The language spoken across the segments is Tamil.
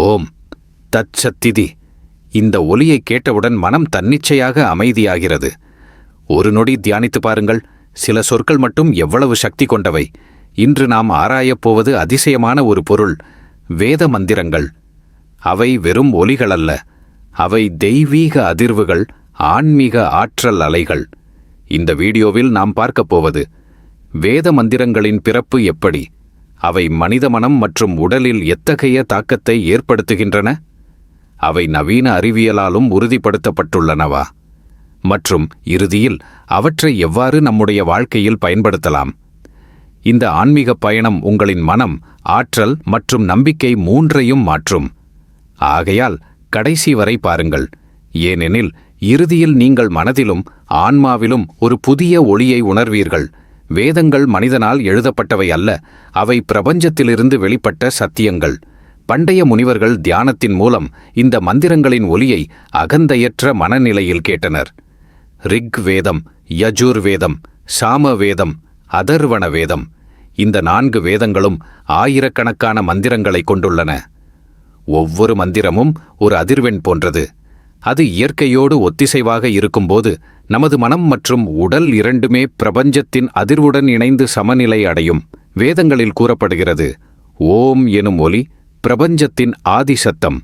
ஓம். தச்சத்திதி இந்த ஒலியை கேட்டவுடன் மனம் தன்னிச்சையாக அமைதியாகிறது. ஒரு நொடி தியானித்து பாருங்கள். சில சொற்கள் மட்டும் எவ்வளவு சக்தி கொண்டவை. இன்று நாம் ஆராயப் போவது அதிசயமான ஒரு பொருள் வேத மந்திரங்கள். அவை வெறும் ஒலிகள் அல்ல அவை தெய்வீக அதிர்வுகள் ஆன்மீக ஆற்றல் அலைகள். இந்த வீடியோவில் நாம் பார்க்கப் போவது வேத மந்திரங்களின் பிறப்பு எப்படி? அவை மனித மனம் மற்றும் உடலில் எத்தகைய தாக்கத்தை ஏற்படுத்துகின்றன? அவை நவீன அறிவியலாலும் உறுதிப்படுத்தப்பட்டுள்ளனவா? மற்றும் இறுதியில் அவற்றை எவ்வாறு நம்முடைய வாழ்க்கையில் பயன்படுத்தலாம்? இந்த ஆன்மீக பயணம் உங்களின் மனம் ஆற்றல் மற்றும் நம்பிக்கை மூன்றையும் மாற்றும். ஆகையால் கடைசி வரை பாருங்கள். ஏனெனில் இறுதியில் நீங்கள் மனதிலும் ஆன்மாவிலும் ஒரு புதிய ஒளியை உணர்வீர்கள். வேதங்கள் மனிதனால் எழுதப்பட்டவை அல்ல அவை பிரபஞ்சத்திலிருந்து வெளிப்பட்ட சத்தியங்கள். பண்டைய முனிவர்கள் தியானத்தின் மூலம் இந்த மந்திரங்களின் ஒலியை அகந்தையற்ற மனநிலையில் கேட்டனர். ரிக் வேதம் யஜூர் வேதம் சாம வேதம் அதர்வண வேதம் இந்த நான்கு வேதங்களும் ஆயிரக்கணக்கான மந்திரங்களை கொண்டுள்ளன. ஒவ்வொரு மந்திரமும் ஒரு அதிர்வெண் போன்றது. அது இயற்கையோடு ஒத்திசைவாக இருக்கும்போது நமது மனம் மற்றும் உடல் இரண்டுமே பிரபஞ்சத்தின் அதிர்வுடன் இணைந்து சமநிலை அடையும். வேதங்களில் கூறப்படுகிறது ஓம் எனும் ஒலி பிரபஞ்சத்தின் ஆதி சத்தம்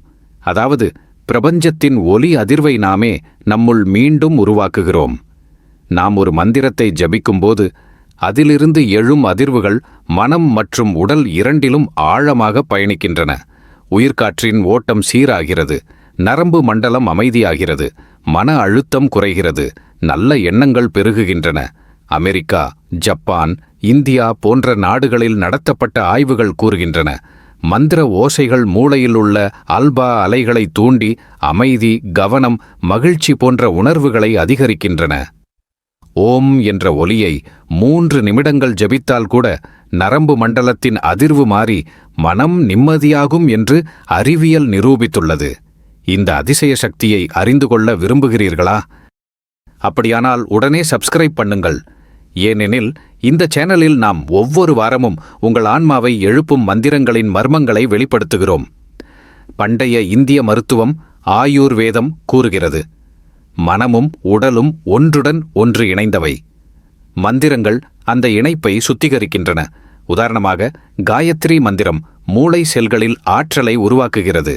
அதாவது பிரபஞ்சத்தின் ஒலி அதிர்வை நாமே நம்முள் மீண்டும் உருவாக்குகிறோம். நாம் ஒரு மந்திரத்தை ஜபிக்கும்போது அதிலிருந்து எழும் அதிர்வுகள் மனம் மற்றும் உடல் இரண்டிலும் ஆழமாக பயணிக்கின்றன. உயிர்காற்றின் ஓட்டம் சீராகிறது. நரம்பு மண்டலம் அமைதியாகிறது. மன அழுத்தம் குறைகிறது. நல்ல எண்ணங்கள் பெருகுகின்றன. அமெரிக்கா ஜப்பான் இந்தியா போன்ற நாடுகளில் நடத்தப்பட்ட ஆய்வுகள் கூறுகின்றன. மந்திர ஓசைகள் மூளையில் உள்ள அல்பா அலைகளை தூண்டி அமைதி கவனம் மகிழ்ச்சி போன்ற உணர்வுகளை அதிகரிக்கின்றன. ஓம் என்ற ஒலியை மூன்று நிமிடங்கள் ஜபித்தால் கூட நரம்பு மண்டலத்தின் அதிர்வு மாறி மனம் நிம்மதியாகும் என்று அறிவியல் நிரூபித்துள்ளது. இந்த அதிசய சக்தியை அறிந்து கொள்ள விரும்புகிறீர்களா? அப்படியானால் உடனே சப்ஸ்கிரைப் பண்ணுங்கள். ஏனெனில் இந்த சேனலில் நாம் ஒவ்வொரு வாரமும் உங்கள் ஆன்மாவை எழுப்பும் மந்திரங்களின் மர்மங்களை வெளிப்படுத்துகிறோம். பண்டைய இந்திய மருத்துவம் ஆயுர்வேதம் கூறுகிறது. மனமும் உடலும் ஒன்றுடன் ஒன்று இணைந்தவை. மந்திரங்கள் அந்த இணைப்பை சுத்திகரிக்கின்றன. உதாரணமாக காயத்ரி மந்திரம் மூளை செல்களில் ஆற்றலை உருவாக்குகிறது.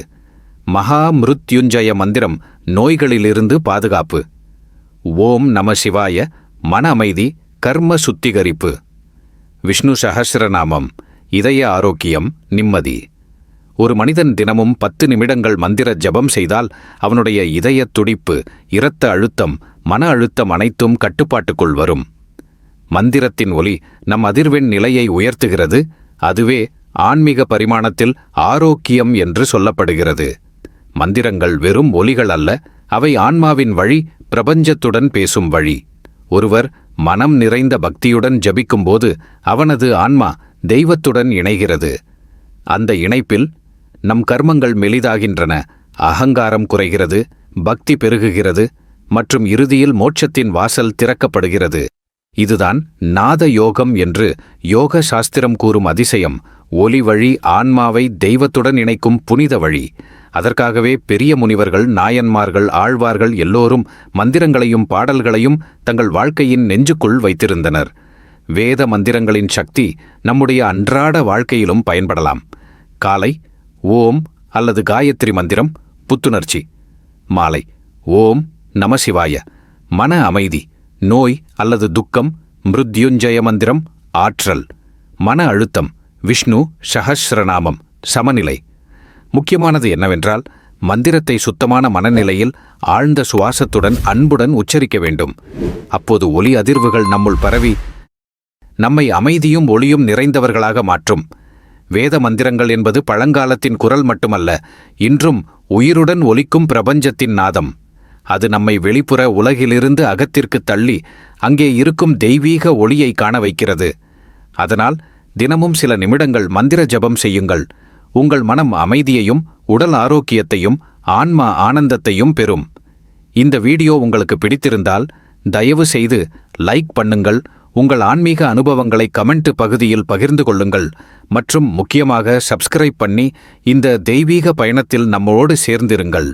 மகா மிருத்யுஞ்சய மந்திரம் நோய்களிலிருந்து பாதுகாப்பு. ஓம் நம சிவாய மன அமைதி கர்ம சுத்திகரிப்பு. விஷ்ணு சஹசிரநாமம் இதய ஆரோக்கியம் நிம்மதி. ஒரு மனிதன் தினமும் பத்து நிமிடங்கள் மந்திர ஜபம் செய்தால் அவனுடைய இதயத் துடிப்பு இரத்த அழுத்தம் மன அழுத்தம் அனைத்தும் கட்டுப்பாட்டுக்குள் வரும். மந்திரத்தின் ஒலி நம் அதிர்வெண் நிலையை உயர்த்துகிறது அதுவே ஆன்மீக பரிமாணத்தில் ஆரோக்கியம் என்று சொல்லப்படுகிறது. மந்திரங்கள் வெறும் ஒலிகள் அல்ல அவை ஆன்மாவின் வழி பிரபஞ்சத்துடன் பேசும் வழி. ஒருவர் மனம் நிறைந்த பக்தியுடன் ஜபிக்கும்போது அவனது ஆன்மா தெய்வத்துடன் இணைகிறது. அந்த இணைப்பில் நம் கர்மங்கள் மெலிதாகின்றன அகங்காரம் குறைகிறது பக்தி பெருகுகிறது மற்றும் இறுதியில் மோட்சத்தின் வாசல் திறக்கப்படுகிறது. இதுதான் நாத யோகம் என்று யோக சாஸ்திரம் கூறும் அதிசயம் ஒலி வழி ஆன்மாவை தெய்வத்துடன் இணைக்கும் புனித வழி. அதற்காகவே பெரிய முனிவர்கள் நாயன்மார்கள் ஆழ்வார்கள் எல்லோரும் மந்திரங்களையும் பாடல்களையும் தங்கள் வாழ்க்கையின் நெஞ்சுக்குள் வைத்திருந்தனர். வேத மந்திரங்களின் சக்தி நம்முடைய அன்றாட வாழ்க்கையிலும் பயன்படலாம். காலை ஓம் அல்லது காயத்ரி மந்திரம் புத்துணர்ச்சி. மாலை ஓம் நமசிவாய மன அமைதி நோய் அல்லது துக்கம் மிருத்யுஞ்சய மந்திரம் ஆற்றல். மன அழுத்தம் விஷ்ணு சஹஸ்ரநாமம் சமநிலை. முக்கியமானது என்னவென்றால் மந்திரத்தை சுத்தமான மனநிலையில் ஆழ்ந்த சுவாசத்துடன் அன்புடன் உச்சரிக்க வேண்டும். அப்போது ஒலி அதிர்வுகள் நம்முள் பரவி நம்மை அமைதியும் ஒளியும் நிறைந்தவர்களாக மாற்றும். வேத மந்திரங்கள் என்பது பழங்காலத்தின் குரல் மட்டுமல்ல இன்றும் உயிருடன் ஒலிக்கும் பிரபஞ்சத்தின் நாதம். அது நம்மை வெளிப்புற உலகிலிருந்து அகத்திற்கு தள்ளி அங்கே இருக்கும் தெய்வீக ஒளியை காண வைக்கிறது. அதனால் தினமும் சில நிமிடங்கள் மந்திர ஜபம் செய்யுங்கள். உங்கள் மனம் அமைதியையும் உடல் ஆரோக்கியத்தையும் ஆன்மா ஆனந்தத்தையும் பெறும். இந்த வீடியோ உங்களுக்கு பிடித்திருந்தால் தயவு செய்து லைக் பண்ணுங்கள் உங்கள் ஆன்மீக அனுபவங்களை கமெண்ட் பகுதியில் பகிர்ந்து கொள்ளுங்கள் மற்றும் முக்கியமாக சப்ஸ்கிரைப் பண்ணி இந்த தெய்வீக பயணத்தில் நம்மோடு சேர்ந்திருங்கள்.